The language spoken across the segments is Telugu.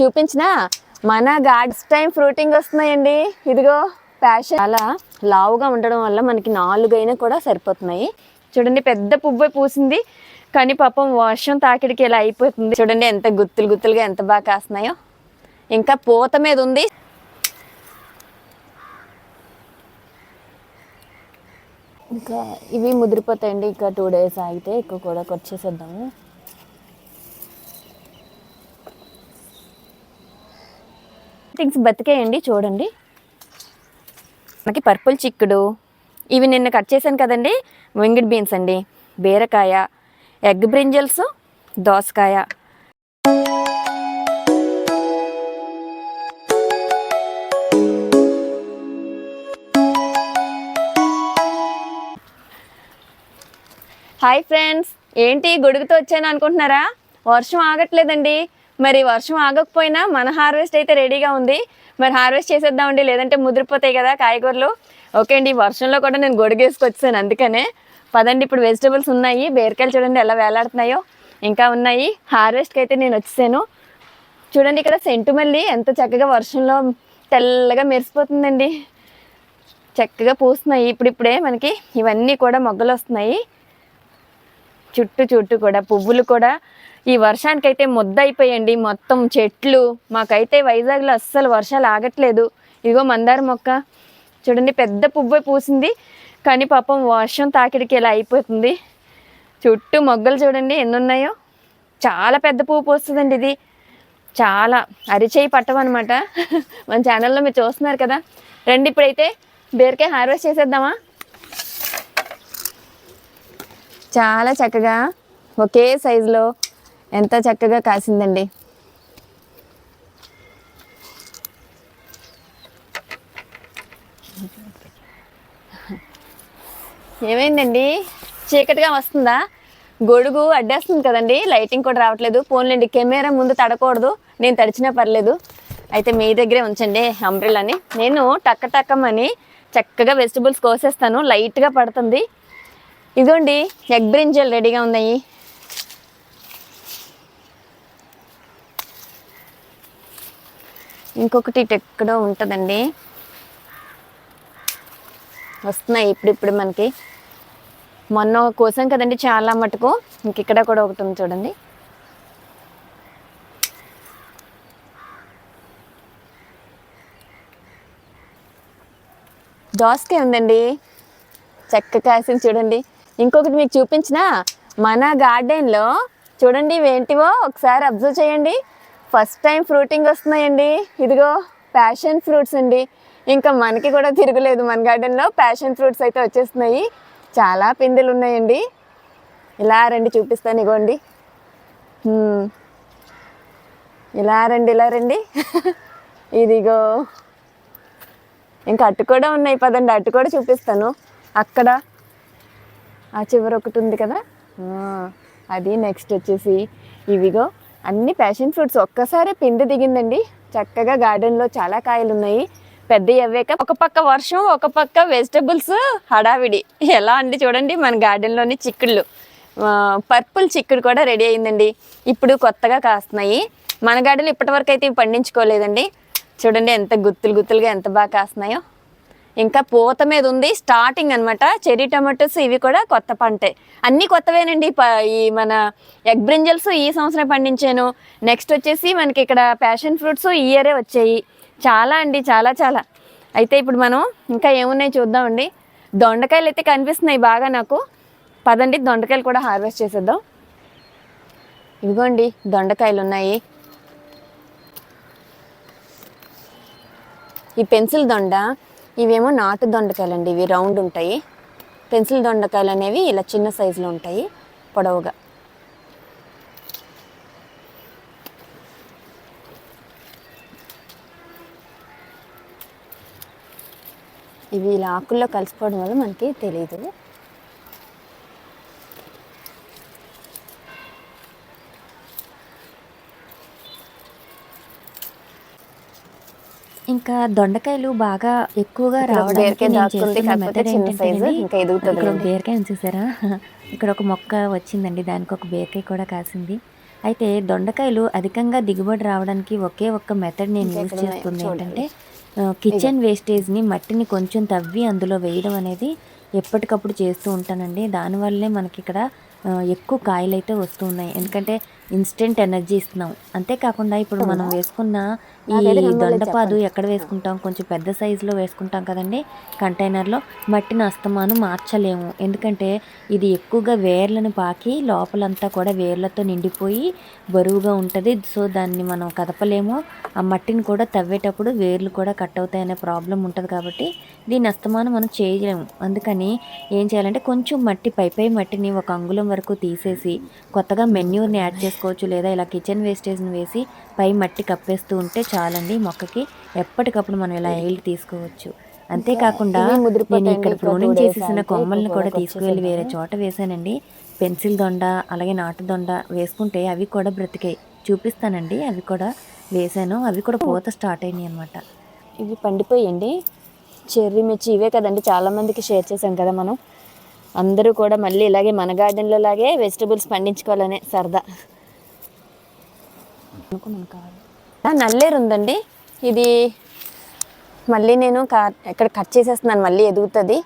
చూపించిన మన గార్డ్స్ టైం ఫ్రూటింగ్ వస్తున్నాయండి. ఇదిగో ప్యాషన్. అలా లావుగా ఉండడం వల్ల మనకి నాలుగైనా కూడా సరిపోతున్నాయి. చూడండి పెద్ద పువ్వు పూసింది. కానీ పాపం వర్షం తాకిడికి ఇలా అయిపోతుంది. చూడండి ఎంత గుత్తులు గుత్తులుగా ఎంత బాగా కాస్తున్నాయో. ఇంకా పూత మీద ఉంది. ఇంకా ఇవి ముదిరిపోతాయండి. ఇంకా టూ డేస్ ఆగితే ఎక్కువ కూడా వచ్చేసేద్దాము థింగ్స్ బతికేయండి చూడండి. మనకి పర్పుల్ చిక్కుడు ఇవి నిన్న కట్ చేశాను కదండి వెంగిడ్ బీన్స్ అండి. బీరకాయ ఎగ్ బ్రింజల్స్ దోసకాయ. హాయ్ ఫ్రెండ్స్ ఏంటి గొడుగుతో వచ్చాను అనుకుంటున్నారా? వర్షం ఆగట్లేదండి. మరి వర్షం ఆగకపోయినా మన హార్వెస్ట్ అయితే రెడీగా ఉంది. మరి హార్వెస్ట్ చేసేద్దామండి లేదంటే ముదిరిపోతాయి కదా కాయగూరలు. ఓకే అండి వర్షంలో కూడా నేను గొడుగేసుకొచ్చాను అందుకనే. పదండి ఇప్పుడు వెజిటబుల్స్ ఉన్నాయి. బీరకాయలు చూడండి ఎలా వేలాడుతున్నాయో. ఇంకా ఉన్నాయి. హార్వెస్ట్కి అయితే నేను వచ్చేసాను. చూడండి ఇక్కడ సెంటు మళ్ళీ ఎంత చక్కగా వర్షంలో తెల్లగా మెరిసిపోతుందండి. చక్కగా పూస్తున్నాయి. ఇప్పుడిప్పుడే మనకి ఇవన్నీ కూడా మొగ్గలు వస్తున్నాయి. చుట్టూ చుట్టూ కూడా పువ్వులు కూడా ఈ వర్షానికైతే ముద్ద అయిపోయండి మొత్తం చెట్లు మాకైతే వైజాగ్లో అస్సలు వర్షాలు ఆగట్లేదు. ఇదిగో మందార మొక్క. చూడండి పెద్ద పువ్వు పూసింది. కానీ పాపం వర్షం తాకిడికి ఇలా అయిపోతుంది. చుట్టూ మొగ్గలు చూడండి ఎన్ని ఉన్నాయో చాలా పెద్ద పువ్వు పోస్తుందండి ఇది. చాలా అరిచేయి పట్టమన్నమాట మన ఛానల్లో మీరు చూస్తున్నారు కదా. రండి ఇప్పుడైతే బీరకాయ హార్వెస్ట్ చేసేద్దామా? చాలా చక్కగా ఒకే సైజులో ఎంత చక్కగా కాసిందండి. ఏమైందండి? చీకటిగా వస్తుందా? గొడుగు అడ్డేస్తుంది కదండి. లైటింగ్ కూడా రావట్లేదు. ఫోన్లేండి కెమెరా ముందు తడకూడదు. నేను తడిచినా పర్లేదు. అయితే మీ దగ్గరే ఉంచండి అంబ్రిల్లాని. నేను టక్క టక్కమని చక్కగా వెజిటబుల్స్ కోసేస్తాను. లైట్గా పడుతుంది. ఇదిగోండి ఎగ్ బ్రింజల్ రెడీగా ఉన్నాయి. ఇంకొకటి ఇటు ఎక్కడో ఉంటుందండి. వస్తున్నాయి ఇప్పుడిప్పుడు మనకి. మొన్న కోసం కదండి చాలా మటుకు. ఇంక ఇక్కడ కూడా ఒకటి ఉంది చూడండి. దోసకాయ ఉందండి. చెక్క కాసింది చూడండి. ఇంకొకటి మీకు చూపించిన మన గార్డెన్లో చూడండి ఇవేంటివో ఒకసారి అబ్జర్వ్ చేయండి. ఫస్ట్ టైం ఫ్రూటింగ్ వస్తున్నాయండి. ఇదిగో ప్యాషన్ ఫ్రూట్స్ అండి. ఇంకా మనకి కూడా తిరగలేదు మన గార్డెన్లో ప్యాషన్ ఫ్రూట్స్ అయితే వచ్చేస్తున్నాయి. చాలా పిందెలు ఉన్నాయండి. ఇలా రండి చూపిస్తాను ఇగోండి. ఇలా రండి ఇలా రండి. ఇదిగో. ఇంకా అటు కూడా ఉన్నాయి పదండి అటు కూడా చూపిస్తాను. అక్కడ ఆ చివర ఒకటి ఉంది కదా? అది నెక్స్ట్ వచ్చేసి ఇవిగో. అన్ని ప్యాషన్ ఫ్రూట్స్ ఒక్కసారి పిండి దిగిందండి. చక్కగా గార్డెన్లో చాలా కాయలు ఉన్నాయి పెద్ద అవ్వాక ఒక పక్క వర్షం ఒక పక్క వెజిటబుల్స్ హడావిడి. ఎలా అండి చూడండి మన గార్డెన్లోని చిక్కుళ్ళు. పర్పుల్ చిక్కుడు కూడా రెడీ అయిందండి. ఇప్పుడు కొత్తగా కాస్తున్నాయి. మన గార్డెన్లో ఇప్పటివరకు అయితే ఇవి పండించుకోలేదండి. చూడండి ఎంత గుత్తులు గుత్తులుగా ఎంత బాగా కాస్తున్నాయో. ఇంకా పూత మీద ఉంది స్టార్టింగ్ అనమాట చెర్రీ టమాటోస్ ఇవి కూడా కొత్త పంటే. అన్నీ కొత్తవేనండి ప- ఈ మన ఎగ్ బ్రింజల్స్ ఈ సంవత్సరం పండించాను. నెక్స్ట్ వచ్చేసి మనకి ఇక్కడ ప్యాషన్ ఫ్రూట్స్ ఈ ఇయరే వచ్చాయి. చాలా అండి చాలా చాలా. అయితే ఇప్పుడు మనం ఇంకా ఏమున్నాయి చూద్దామండి. దొండకాయలు అయితే కనిపిస్తున్నాయి బాగా నాకు. పదండి దొండకాయలు కూడా హార్వెస్ట్ చేసేద్దాం. ఇదిగోండి దొండకాయలు ఉన్నాయి. ఈ పెన్సిల్ దొండ ఇవేమో నాటు దొండకాయలు అండి ఇవి రౌండ్ ఉంటాయి. పెన్సిల్ దొండకాయలు అనేవి ఇలా చిన్న సైజులో ఉంటాయి పొడవుగా. ఇవి ఇలా ఆకుల్లో కలిసిపోవడం వల్ల మనకి తెలియదు ఇంకా దొండకాయలు బాగా ఎక్కువగా రావడానికి ఇక్కడ. బీరకాయ చూసారా? ఇక్కడ ఒక మొక్క వచ్చిందండి దానికి ఒక బీరకాయ కూడా కాసింది. అయితే దొండకాయలు అధికంగా దిగుబడి రావడానికి ఒకే ఒక్క మెథడ్ నేను యూజ్ చేస్తుంది. ఏంటంటే కిచెన్ వేస్టేజ్ని మట్టిని కొంచెం తవ్వి అందులో వేయడం అనేది ఎప్పటికప్పుడు చేస్తూ ఉంటానండి. దానివల్లే మనకి ఇక్కడ ఎక్కువ కాయలు అయితే వస్తూ ఉన్నాయి. ఎందుకంటే ఇన్స్టెంట్ ఎనర్జీ ఇస్తున్నాం. అంతేకాకుండా ఇప్పుడు మనం వేసుకున్న ఈ దొండపాదు ఎక్కడ వేసుకుంటాం? కొంచెం పెద్ద సైజులో వేసుకుంటాం కదండి. కంటైనర్లో మట్టిని అస్తమానం మార్చలేము. ఎందుకంటే ఇది ఎక్కువగా వేర్లను పాకి లోపలంతా కూడా వేర్లతో నిండిపోయి బరువుగా ఉంటుంది. సో దాన్ని మనం కదపలేము. ఆ మట్టిని కూడా తవ్వేటప్పుడు వేర్లు కూడా కట్ అవుతాయనే ప్రాబ్లం ఉంటుంది కాబట్టి దీన్ని అస్తమానం మనం చేయలేము. అందుకని ఏం చేయాలంటే కొంచెం మట్టి పై పై మట్టిని ఒక అంగుళం వరకు తీసేసి కొత్తగా మెన్యూర్ని యాడ్ చేసుకోవచ్చు లేదా ఇలా కిచెన్ వేస్టేజ్ని వేసి పై మట్టి కప్పేస్తూ ఉంటే చాలండి మొక్కకి. ఎప్పటికప్పుడు మనం ఇలా ఎయిల్ తీసుకోవచ్చు. అంతేకాకుండా. నేను ఇక్కడ ఇంకో ప్రూనింగ్ చేసేసిన కొమ్మల్ని కూడా తీసుకువెళ్ళి వేరే. చోట వేసానండి. పెన్సిల్ దొండ అలాగే నాటు దొండ వేసుకుంటే అవి కూడా బ్రతికాయి. చూపిస్తానండి అవి కూడా వేసాను. అవి కూడా పూత స్టార్ట్ అయినాయి అనమాట ఇవి పండిపోయండి. చెర్రీ మిర్చి ఇవే కదండి చాలా మందికి షేర్ చేసాం కదా మనం. అందరూ కూడా మళ్ళీ ఇలాగే మన గార్డెన్లో లాగే వెజిటబుల్స్ పండించుకోవాలనే సరదా. కావాలి. నల్లేరు ఉందండి. ఇది మళ్ళీ నేను కా ఇక్కడ కట్ చేసేస్తున్నాను. మళ్ళీ ఎదుగుతుంది.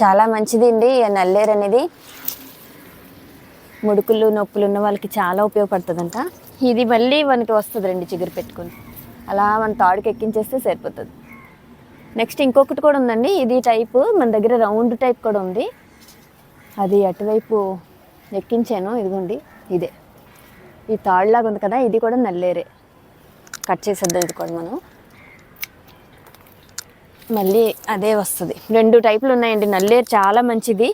చాలా మంచిది అండి నల్లేరు అనేది. ముడుకులు నొప్పులు ఉన్న వాళ్ళకి చాలా ఉపయోగపడుతుందంట. ఇది మళ్ళీ మనకి వస్తుంది రండి చిగురు పెట్టుకుని. అలా మన తాడుకి ఎక్కించేస్తే సరిపోతుంది. నెక్స్ట్ ఇంకొకటి కూడా ఉందండి. ఇది టైపు మన దగ్గర రౌండ్ టైప్ కూడా ఉంది. అది అటువైపు ఎక్కించాను ఇదిగోండి ఇదే. ఈ తాడులాగా ఉంది కదా ఇది కూడా నల్లేరే. కట్ చేసేద్దాం ఇది కూడా మనం. మళ్ళీ అదే వస్తుంది. రెండు టైపులు ఉన్నాయండి. నల్లేరు చాలా మంచిది.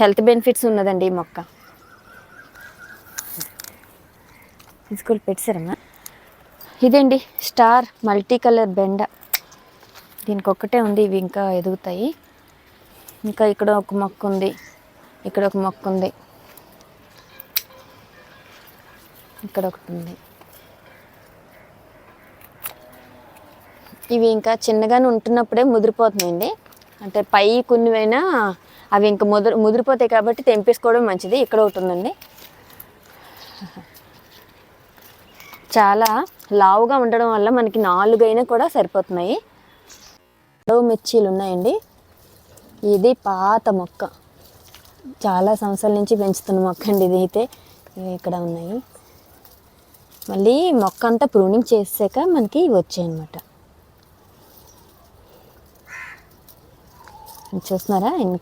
హెల్త్ బెనిఫిట్స్ ఉన్నదండి ఈ మొక్క. తీసుకొని పెట్టారమ్మా ఇదండి స్టార్ మల్టీ కలర్ బెండ. దీనికి ఒక్కటే ఉంది ఇవి ఇంకా ఎదుగుతాయి. ఇంకా ఇక్కడ ఒక మొక్క ఉంది. ఇక్కడ ఒక మొక్క ఉంది. ఇక్కడ ఒకటి ఉంది. ఇవి ఇంకా చిన్నగానే ఉంటున్నప్పుడే ముదిరిపోతున్నాయండి. అంటే పై కొన్నివైనా అవి ఇంకా ముదిరి ముదిరిపోతాయి కాబట్టి తెంపేసుకోవడం మంచిది. ఇక్కడ ఒకటి ఉందండి. చాలా లావుగా ఉండడం వల్ల మనకి నాలుగైనా కూడా సరిపోతున్నాయి. పొడవు మిర్చీలు ఉన్నాయండి. ఇది పాత మొక్క. చాలా సంవత్సరాల నుంచి పెంచుతున్న మొక్క అండి ఇది అయితే. ఇక్కడ ఉన్నాయి. మళ్ళీ మొక్క అంతా ప్రూనింగ్ చేసాక మనకి వచ్చాయి అన్నమాట చూస్తున్నారా ఎన్ని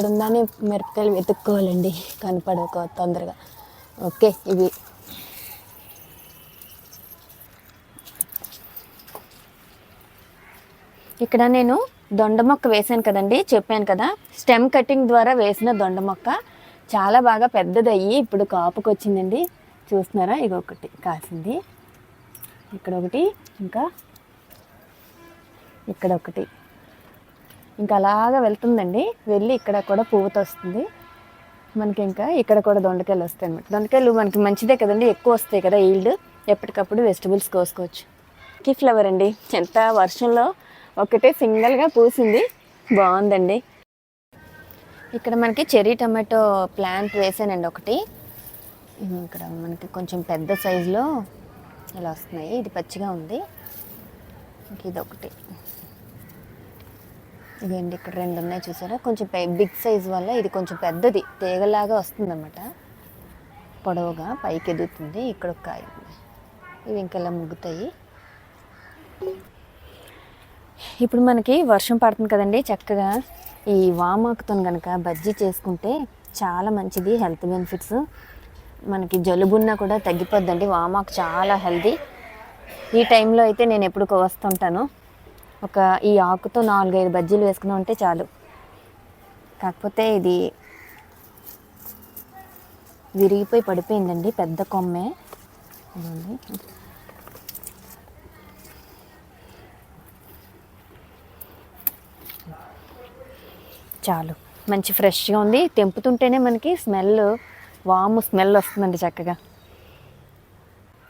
కోసాయో ఇక్కడ ఉందని మిరపకాయలు వెతుక్కోవాలండి. కనపడక తొందరగా. ఓకే ఇవి. ఇక్కడ నేను దొండ మొక్క వేసాను కదండి చెప్పాను కదా. స్టెమ్ కటింగ్ ద్వారా వేసిన దొండ మొక్క. చాలా బాగా పెద్దదయ్యి ఇప్పుడు కాపుకి వచ్చిందండి చూస్తున్నారా? ఇది ఒకటి కాసింది. ఇక్కడ ఒకటి ఇంకా. ఇక్కడ ఒకటి. ఇంకా అలాగా వెళ్తుందండి. వెళ్ళి ఇక్కడ కూడా పువ్వుతో వస్తుంది. మనకి ఇంకా ఇక్కడ కూడా దొండకాయలు వస్తాయి అనమాట దొండకాయలు మనకి మంచిదే కదండి. ఎక్కువ వస్తాయి కదా ఈల్డ్ ఎప్పటికప్పుడు వెజిటబుల్స్ కోసుకోవచ్చు. కి ఫ్లవర్ అండి. ఎంత వర్షంలో ఒకటే సింగిల్గా పూసింది. బాగుందండి. ఇక్కడ మనకి చెర్రీ టమాటో ప్లాంట్ వేసానండి ఒకటి. ఇక్కడ మనకి కొంచెం పెద్ద సైజులో ఇలా వస్తున్నాయి. ఇది పచ్చిగా ఉంది. ఇది ఒకటి ఇదేంటి ఇక్కడ రెండు ఉన్నాయి చూసారా? కొంచెం బిగ్ సైజ్ వల్ల ఇది కొంచెం పెద్దది. తీగలాగా వస్తుందన్నమాట. పొడవుగా పైకి ఎదుగుతుంది. ఇక్కడ ఒక కాయ ఉంది. ఇవి ఇంకెలా ముగ్గుతాయి? ఇప్పుడు మనకి వర్షం పడుతుంది కదండి. చక్కగా ఈ వామాకుతో కనుక బజ్జీ చేసుకుంటే చాలా మంచిది హెల్త్ బెనిఫిట్స్. మనకి జలుబున్నా కూడా తగ్గిపోద్దండి. వామాకు చాలా హెల్దీ ఈ టైంలో అయితే నేను ఎప్పుడు వస్తుంటాను. ఒక ఈ ఆకుతో నాలుగైదు బజ్జీలు వేసుకుని ఉంటే చాలు. కాకపోతే ఇది విరిగిపోయి పడిపోయిందండి పెద్ద కొమ్మే. చాలు. మంచి ఫ్రెష్గా ఉంది. తెంపుతుంటేనే మనకి స్మెల్ వాము స్మెల్ వస్తుందండి చక్కగా.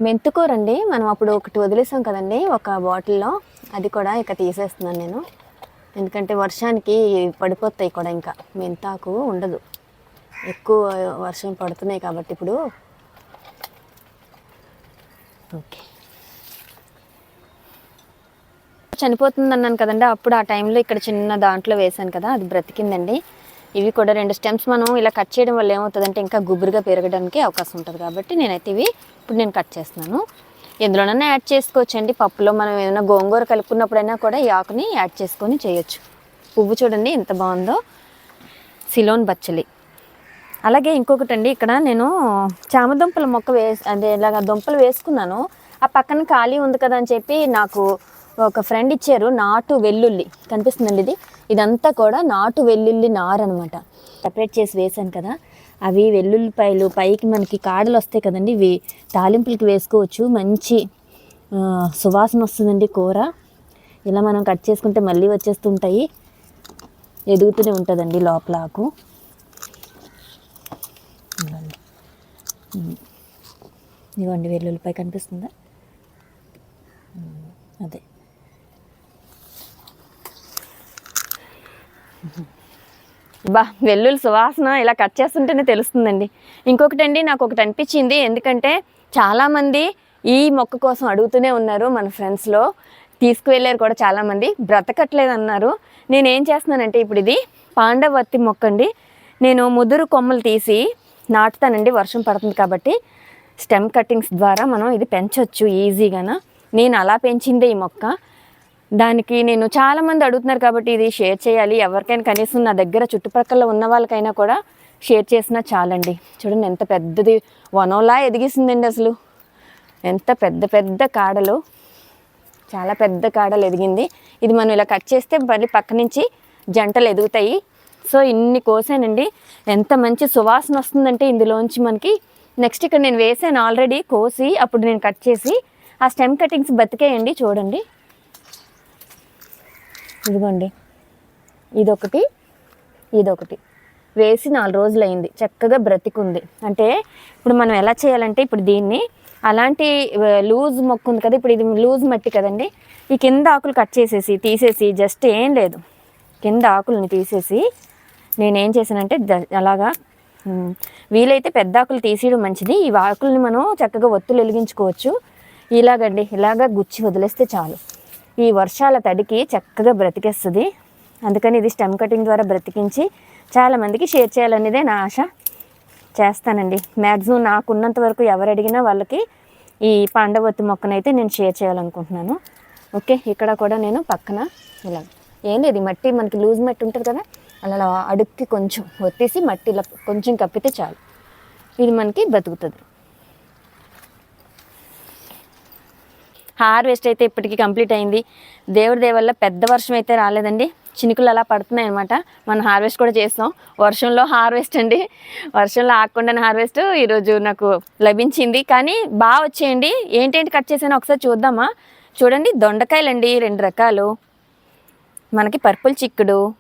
మెంతుకూరండి మనం అప్పుడు ఒకటి వదిలేసాం కదండి ఒక బాటిల్లో. అది కూడా ఇక తీసేస్తున్నాను నేను. ఎందుకంటే వర్షానికి పడిపోతాయి కూడా ఇంకా. మెంతాకు ఉండదు. ఎక్కువ వర్షం పడుతున్నాయి కాబట్టి ఇప్పుడు. ఓకే. చనిపోతుంది అన్నాను కదండి. అప్పుడు ఆ టైంలో ఇక్కడ చిన్న దాంట్లో వేసాను కదా అది బ్రతికిందండి. ఇవి కూడా రెండు స్టెమ్స్ మనం ఇలా కట్ చేయడం వల్ల ఏమవుతుందంటే ఇంకా గుబురుగా పెరగడానికి అవకాశం ఉంటుంది కాబట్టి నేనైతే ఇవి ఇప్పుడు నేను కట్ చేస్తున్నాను. ఎందులోనైనా యాడ్ చేసుకోవచ్చండి. పప్పులో మనం ఏదైనా గోంగూర కలుపుకున్నప్పుడైనా కూడా ఈ ఆకుని యాడ్ చేసుకొని చేయొచ్చు. పువ్వు చూడండి ఎంత బాగుందో. సిలోన్ బచ్చలి. అలాగే ఇంకొకటి అండి ఇక్కడ నేను చామదుంపల మొక్క వేసి అదే ఇలాగ దుంపలు వేసుకున్నాను. ఆ పక్కన ఖాళీ ఉంది కదా అని చెప్పి నాకు ఒక ఫ్రెండ్ ఇచ్చారు నాటు వెల్లుల్లి. కనిపిస్తుందండి ఇది? ఇదంతా కూడా నాటు వెల్లుల్లి నారు అనమాట సపరేట్ చేసి వేసాను కదా. అవి వెల్లుల్లిపాయలు పైకి మనకి కాడలు వస్తాయి కదండి ఇవి తాలింపులకి వేసుకోవచ్చు. మంచి సువాసన వస్తుందండి కూర. ఇలా మనం కట్ చేసుకుంటే మళ్ళీ వచ్చేస్తుంటాయి. ఎదుగుతూనే ఉంటుందండి లోపల ఆకు. ఇదిగోండి. వెల్లుల్లిపాయ కనిపిస్తుందా? అదే. బా వెల్లుల్లి సువాసన ఇలా కట్ చేస్తుంటేనే తెలుస్తుందండి. ఇంకొకటి అండి నాకు ఒకటి అనిపించింది. ఎందుకంటే చాలామంది ఈ మొక్క కోసం అడుగుతూనే ఉన్నారు మన ఫ్రెండ్స్లో. తీసుకువెళ్ళారు కూడా చాలామంది. బ్రతకట్లేదు అన్నారు నేనేం చేస్తున్నానంటే ఇప్పుడు ఇది పాండవర్తి మొక్క అండి నేను ముదురు కొమ్మలు తీసి నాటుతానండి వర్షం పడుతుంది కాబట్టి. స్టెమ్ కట్టింగ్స్ ద్వారా మనం ఇది పెంచవచ్చు ఈజీగాన. నేను అలా పెంచిందే ఈ మొక్క. దానికి నేను చాలా మంది అడుగుతున్నారు కాబట్టి ఇది షేర్ చేయాలి. ఎవరికైనా కనీసం నా దగ్గర చుట్టుపక్కల ఉన్న వాళ్ళకైనా కూడా షేర్ చేసినా చాలండి. చూడండి ఎంత పెద్దది. వనంలా ఎదిగిసిందండి అసలు. ఎంత పెద్ద పెద్ద కాడలు. చాలా పెద్ద కాడలు ఎదిగింది. ఇది మనం ఇలా కట్ చేస్తే మళ్ళీ పక్క నుంచి జంటలు ఎదుగుతాయి. సో ఇన్ని కోసానండి. ఎంత మంచి సువాసన వస్తుందంటే ఇందులోంచి మనకి. నెక్స్ట్ ఇక్కడ నేను వేసాను ఆల్రెడీ కోసి అప్పుడు నేను కట్ చేసి ఆ స్టెమ్ కటింగ్స్ బతికేయండి చూడండి. ఇదిగోండి. ఇదొకటి ఇదొకటి. వేసి నాలుగు రోజులు అయింది చక్కగా బ్రతికుంది. అంటే ఇప్పుడు మనం ఎలా చేయాలంటే ఇప్పుడు దీన్ని అలాంటి లూజ్ మొక్క ఉంది కదా ఇప్పుడు ఇది లూజ్ మట్టి కదండి. ఈ కింద ఆకులు కట్ చేసేసి తీసేసి జస్ట్ ఏం లేదు. కింద ఆకుల్ని తీసేసి నేనేం చేశానంటే అలాగా వీలైతే పెద్ద ఆకులు తీసేయడం మంచిది. ఈ ఆకుల్ని మనం చక్కగా ఒత్తులు వెలిగించుకోవచ్చు. ఇలాగండి ఇలాగా గుచ్చి వదిలేస్తే చాలు. ఈ వర్షాల తడికి చక్కగా బ్రతికేస్తుంది. అందుకని ఇది స్టెమ్ కటింగ్ ద్వారా బ్రతికించి చాలామందికి షేర్ చేయాలనేదే నా ఆశ. చేస్తానండి. మ్యాక్సిమం నాకున్నంత వరకు ఎవరు అడిగినా వాళ్ళకి ఈ పాండవత్తి మొక్కనైతే నేను షేర్ చేయాలనుకుంటున్నాను. ఓకే ఇక్కడ కూడా నేను పక్కన ఇలా ఏం లేదు మట్టి? మనకి లూజ్ మట్టి ఉంటుంది కదా? అలా అడుక్కి కొంచెం ఒత్తేసి మట్టి ఇలా కొంచెం కప్పితే చాలు. ఇది మనకి బతుకుతుంది హార్వెస్ట్ అయితే ఇప్పటికీ కంప్లీట్ అయింది. దేవుడి దేవల్ల పెద్ద వర్షం అయితే రాలేదండి. చినుకులు అలా పడుతున్నాయి అనమాట మనం హార్వెస్ట్ కూడా చేస్తాం. వర్షంలో హార్వెస్ట్ అండి. వర్షంలో ఆకుండా హార్వెస్ట్ ఈరోజు నాకు లభించింది. కానీ బాగా వచ్చేయండి. ఏంటేంటి కట్ చేసాను ఒకసారి చూద్దామా? చూడండి దొండకాయలండి రెండు రకాలు. మనకి పర్పుల్ చిక్కుడు.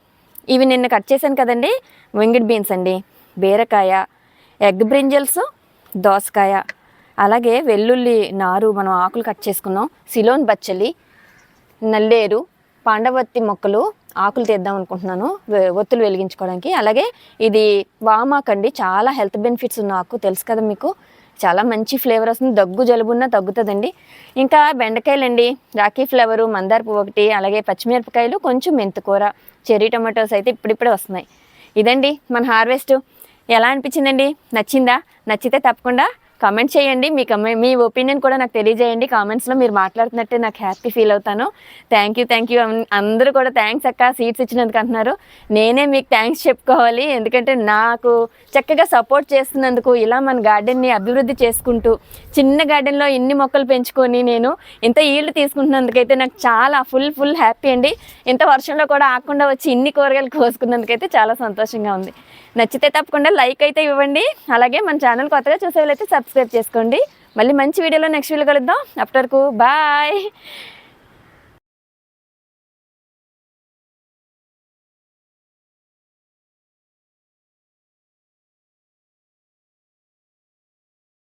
ఇవి నిన్న కట్ చేశాను కదండి. వింగిడ్ బీన్స్ అండి. బీరకాయ ఎగ్ బ్రింజల్స్ దోసకాయ. అలాగే వెల్లుల్లి నారు మనం ఆకులు కట్ చేసుకున్నాం. సిలోన్ బచ్చలి నల్లేరు పాండవత్తి మొక్కలు ఆకులు తీద్దాం అనుకుంటున్నాను ఒత్తులు వెలిగించుకోవడానికి. అలాగే ఇది వామాకండి చాలా హెల్త్ బెనిఫిట్స్ ఉన్న ఆకు తెలుసు కదా మీకు. చాలా మంచి ఫ్లేవర్ వస్తుంది దగ్గు జలుబున్నా తగ్గుతుందండి. ఇంకా బెండకాయలండి రాఖీ ఫ్లేవరు మందార పువ్వు ఒకటి అలాగే పచ్చిమిరపకాయలు కొంచెం మెంతుకూర చెర్రీ టమాటోస్ అయితే ఇప్పుడిప్పుడే వస్తున్నాయి. ఇదండి మన హార్వెస్ట్. ఎలా అనిపించిందండి? నచ్చిందా? నచ్చితే తప్పకుండా కామెంట్ చేయండి. మీ కమె మీ ఒపీనియన్ కూడా నాకు తెలియజేయండి. కామెంట్స్లో మీరు మాట్లాడుతున్నట్టే నాకు హ్యాపీ ఫీల్ అవుతాను. థ్యాంక్ యూ థ్యాంక్ యూ అందరూ కూడా థ్యాంక్స్ అక్క. సీట్స్ ఇచ్చినందుకు అంటున్నారు. నేనే మీకు థ్యాంక్స్ చెప్పుకోవాలి. ఎందుకంటే నాకు చక్కగా సపోర్ట్ చేస్తున్నందుకు ఇలా మన గార్డెన్ని అభివృద్ధి చేసుకుంటూ చిన్న గార్డెన్లో ఇన్ని మొక్కలు పెంచుకొని నేను ఇంత ఈల్డ్ తీసుకుంటున్నందుకైతే నాకు చాలా ఫుల్ ఫుల్ హ్యాపీ అండి. ఇంత వర్షంలో కూడా ఆకుండా వచ్చి ఇన్ని కూరగాయలు కోసుకున్నందుకైతే చాలా సంతోషంగా ఉంది. నచ్చితే తప్పకుండా లైక్ అయితే ఇవ్వండి. అలాగే మన ఛానల్ కొత్తగా చూసే వాళ్ళైతే సబ్స్క్రైబ్ చేసుకోండి. మళ్ళీ మంచి వీడియోలో నెక్స్ట్ వీడియో కలుద్దాం. అప్పటి వరకు బాయ్.